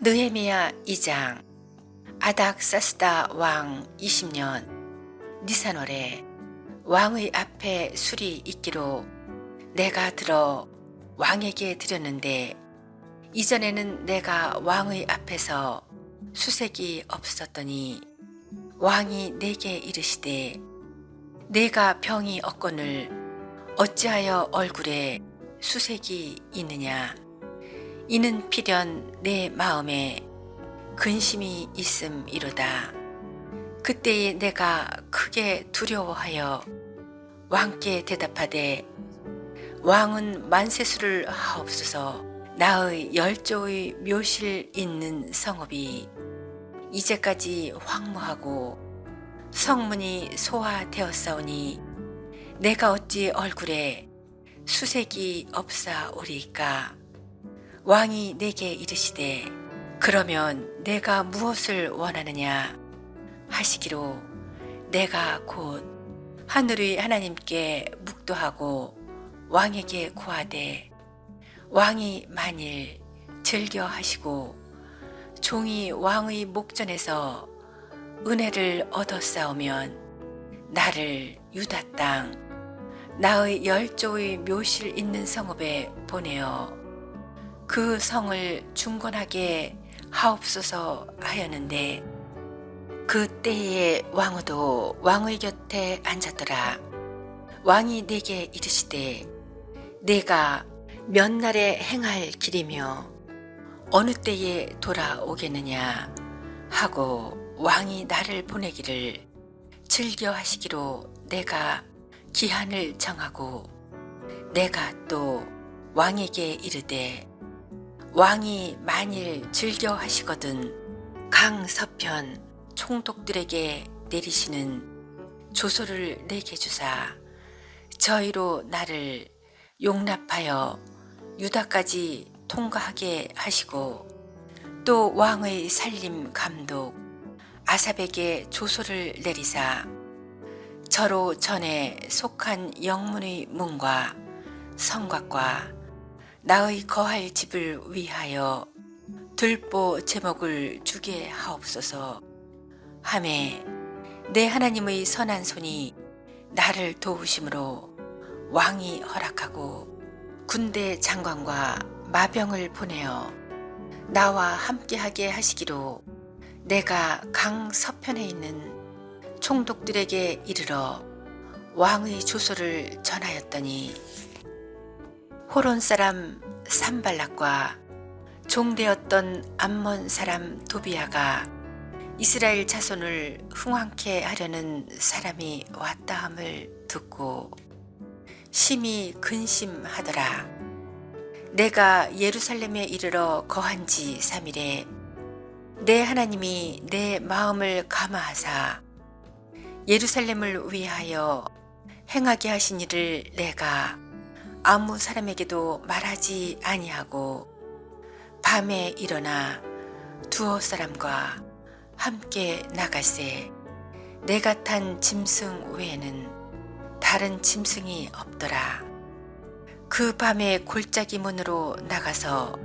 느헤미야 2장 아닥사스다 왕 20년 니산월에 왕의 앞에 술이 있기로 내가 들어 왕에게 드렸는데 이전에는 내가 왕의 앞에서 수색이 없었더니 왕이 내게 이르시되 내가 병이 없거늘 어찌하여 얼굴에 수색이 있느냐 이는 필연 내 마음에 근심이 있음이로다. 그때에 내가 크게 두려워하여 왕께 대답하되 왕은 만세수를 하옵소서 나의 열조의 묘실 있는 성읍이 이제까지 황무하고 성문이 소화되었사오니 내가 어찌 얼굴에 수색이 없사오리까 왕이 내게 이르시되 그러면 내가 무엇을 원하느냐 하시기로 내가 곧 하늘의 하나님께 묵도하고 왕에게 구하되 왕이 만일 즐겨 하시고 종이 왕의 목전에서 은혜를 얻었사오면 나를 유다 땅 나의 열조의 묘실 있는 성읍에 보내어 그 성을 중건하게 하옵소서 하였는데 그때에 왕후도 왕의 곁에 앉았더라. 왕이 내게 이르시되 내가 몇 날에 행할 길이며 어느 때에 돌아오겠느냐 하고 왕이 나를 보내기를 즐겨 하시기로 내가 기한을 정하고 내가 또 왕에게 이르되 왕이 만일 즐겨 하시거든 강 서편 총독들에게 내리시는 조소를 내게 주사 저희로 나를 용납하여 유다까지 통과하게 하시고 또 왕의 살림 감독 아삽에게 조소를 내리사 저로 전에 속한 영문의 문과 성곽과 나의 거할 집을 위하여 들보 제목을 주게 하옵소서. 함에 내 하나님의 선한 손이 나를 도우심으로 왕이 허락하고 군대 장관과 마병을 보내어 나와 함께하게 하시기로 내가 강 서편에 있는 총독들에게 이르러 왕의 주소를 전하였더니 호론 사람 산발락과 종되었던 암몬 사람 도비아가 이스라엘 자손을 흥왕케 하려는 사람이 왔다 함을 듣고 심히 근심하더라. 내가 예루살렘에 이르러 거한 지 3일에 내 하나님이 내 마음을 감화하사 예루살렘을 위하여 행하게 하신 일을 내가 아무 사람에게도 말하지 아니하고 밤에 일어나 두어 사람과 함께 나갈새 내가 탄 짐승 외에는 다른 짐승이 없더라. 그 밤에 골짜기 문으로 나가서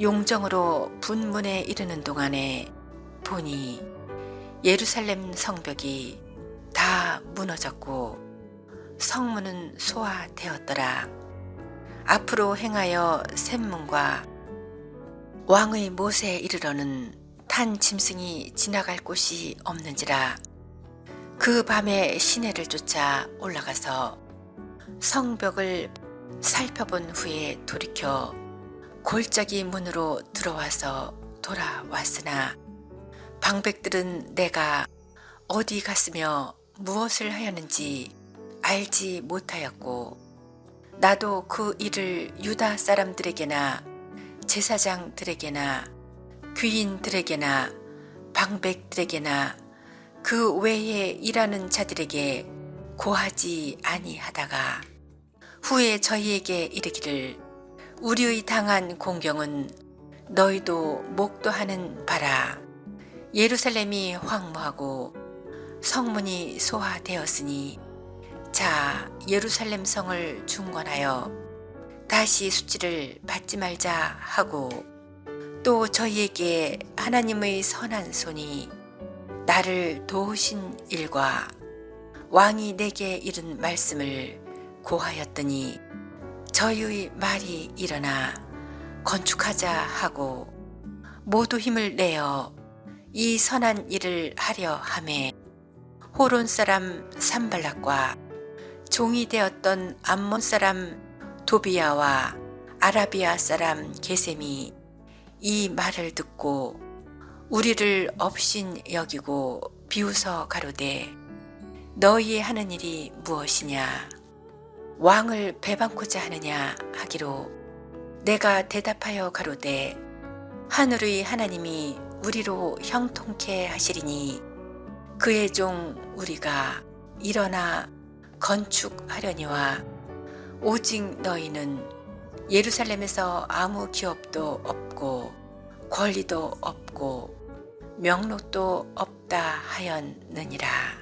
용정으로 분문에 이르는 동안에 보니 예루살렘 성벽이 다 무너졌고 성문은 소화되었더라. 앞으로 행하여 샘문과 왕의 못에 이르러는 탄 짐승이 지나갈 곳이 없는지라 그 밤에 시내를 쫓아 올라가서 성벽을 살펴본 후에 돌이켜 골짜기 문으로 들어와서 돌아왔으나 방백들은 내가 어디 갔으며 무엇을 하였는지 알지 못하였고 나도 그 일을 유다 사람들에게나 제사장들에게나 귀인들에게나 방백들에게나 그 외에 일하는 자들에게 고하지 아니하다가 후에 저희에게 이르기를 우리의 당한 공경은 너희도 목도하는 바라. 예루살렘이 황무하고 성문이 소화되었으니 자 예루살렘 성을 중건하여 다시 수치를 받지 말자 하고 또 저희에게 하나님의 선한 손이 나를 도우신 일과 왕이 내게 이른 말씀을 고하였더니 저희의 말이 일어나 건축하자 하고 모두 힘을 내어 이 선한 일을 하려 함에 호론 사람 산발락과 종이 되었던 암몬 사람 도비야와 아라비아 사람 게셈이 이 말을 듣고 우리를 업신 여기고 비웃어 가로되 너희의 하는 일이 무엇이냐? 왕을 배반코자 하느냐 하기로 내가 대답하여 가로되 하늘의 하나님이 우리로 형통케 하시리니 그의 종 우리가 일어나 건축하려니와 오직 너희는 예루살렘에서 아무 기업도 없고 권리도 없고 명록도 없다 하였느니라.